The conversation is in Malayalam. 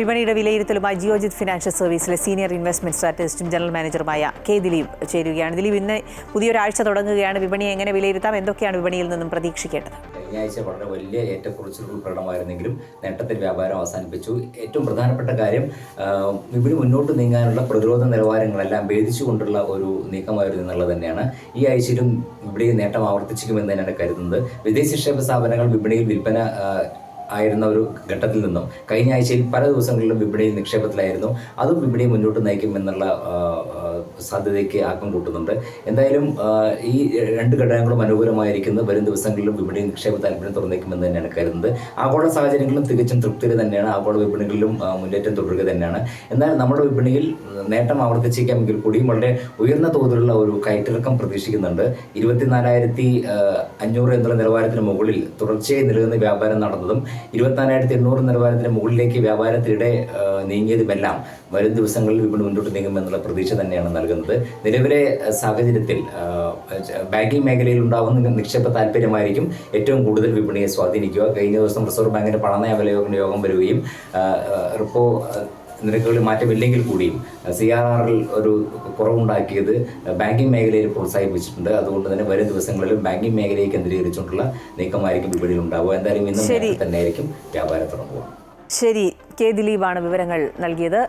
വിപണിയുടെ വിലയിരുത്തലുമായി ജിയോജിത് ഫിനാൻഷ്യൽ സർവീസിലെ സീനിയർ ഇൻവെസ്റ്റ്മെന്റ് സ്ട്രാറ്റജിസ്റ്റും ജനറൽ മാനേജറുമായ കെ ദിലീപ് ചേരുകയാണ്. ദിലീപ് ഇന്ന് പുതിയൊരാഴ്ച തുടങ്ങുകയാണ്. വിപണി എങ്ങനെ വിലയിരുത്താം? എന്തൊക്കെയാണ് വിപണിയിൽ നിന്നും പ്രതീക്ഷിക്കേണ്ടത്? കഴിഞ്ഞ ആഴ്ച വളരെ വലിയ ഏറ്റക്കുറിച്ചിൽ പ്രകടമായിരുന്നെങ്കിലും നേട്ടത്തിൽ വ്യാപാരം അവസാനിപ്പിച്ചു. ഏറ്റവും പ്രധാനപ്പെട്ട കാര്യം വിപണി മുന്നോട്ട് നീങ്ങാനുള്ള പ്രതിരോധ നിലവാരങ്ങളെല്ലാം ഭേദിച്ചുകൊണ്ടുള്ള ഒരു നീക്കമായിരുന്നു എന്നുള്ളത് തന്നെയാണ്. ഈ ആഴ്ചയിലും വിപണി നേട്ടം ആവർത്തിച്ചിരിക്കുമെന്ന് തന്നെയാണ് കരുതുന്നത്. വിദേശ നിക്ഷേപ സ്ഥാപനങ്ങൾ വിപണിയിൽ വിൽപ്പന ആയിരുന്ന ഒരു ഘട്ടത്തിൽ നിന്നും കഴിഞ്ഞ ആഴ്ചയിൽ പല ദിവസങ്ങളിലും വിപണിയിൽ നിക്ഷേപത്തിലായിരുന്നു. അതും വിപണിയെ മുന്നോട്ട് നയിക്കുമെന്നുള്ള സാധ്യതയ്ക്ക് ആക്കം കൂട്ടുന്നുണ്ട്. എന്തായാലും ഈ രണ്ട് ഘടകങ്ങളും അനുകൂലമായിരിക്കുന്നു. വരും ദിവസങ്ങളിലും വിപണി നിക്ഷേപ താല്പര്യം തുറന്നേക്കുമെന്ന് തന്നെയാണ് കരുതുന്നത്. ആഗോള സാഹചര്യങ്ങളും തികച്ചും തൃപ്തിയിൽ തന്നെയാണ്. ആഗോള വിപണികളിലും മുന്നേറ്റം തുടരുക തന്നെയാണ്. എന്നാൽ നമ്മുടെ വിപണിയിൽ നേട്ടം ആവർത്തിച്ചേക്കാമെങ്കിൽ കൂടിയും വളരെ ഉയർന്ന തോതിലുള്ള ഒരു കയറ്റിറക്കം പ്രതീക്ഷിക്കുന്നുണ്ട്. ഇരുപത്തിനാലായിരത്തി അഞ്ഞൂറ് എന്നുള്ള നിലവാരത്തിന് മുകളിൽ തുടർച്ചയായി നിലനിന്ന് വ്യാപാരം നടന്നതും ഇരുപത്തിനാലായിരത്തി എണ്ണൂറ് നിലവാരത്തിന് മുകളിലേക്ക് വ്യാപാരത്തിനിടെ നീങ്ങിയതുമെല്ലാം വരും ദിവസങ്ങളിൽ വിപണി മുന്നോട്ട് നീങ്ങുമെന്നുള്ള പ്രതീക്ഷ തന്നെയാണ് നൽകുന്നത്. നിലവിലെ സാഹചര്യത്തിൽ ബാങ്കിംഗ് മേഖലയിൽ ഉണ്ടാകുന്ന നിക്ഷേപ താല്പര്യമായിരിക്കും ഏറ്റവും കൂടുതൽ വിപണിയെ സ്വാധീനിക്കുക. കഴിഞ്ഞ ദിവസം റിസർവ് ബാങ്കിന്റെ പണനയ അവലോകന യോഗം വരികയും റിപ്പോ നിരക്കുകളിൽ മാറ്റമില്ലെങ്കിൽ കൂടിയും സി ആർ ആറിൽ ഒരു കുറവുണ്ടാക്കിയത് ബാങ്കിംഗ് മേഖലയിൽ പ്രോത്സാഹിപ്പിച്ചിട്ടുണ്ട്. അതുകൊണ്ട് തന്നെ വരും ദിവസങ്ങളിലും ബാങ്കിംഗ് മേഖലയെ കേന്ദ്രീകരിച്ചുകൊണ്ടുള്ള നീക്കമായിരിക്കും വിപണിയിൽ ഉണ്ടാവുക. എന്തായാലും ഇന്നും തന്നെ ആയിരിക്കും വ്യാപാരം തുടങ്ങുക. ശരി. കെ ദിലീപാണ് വിവരങ്ങൾ നൽകിയത്.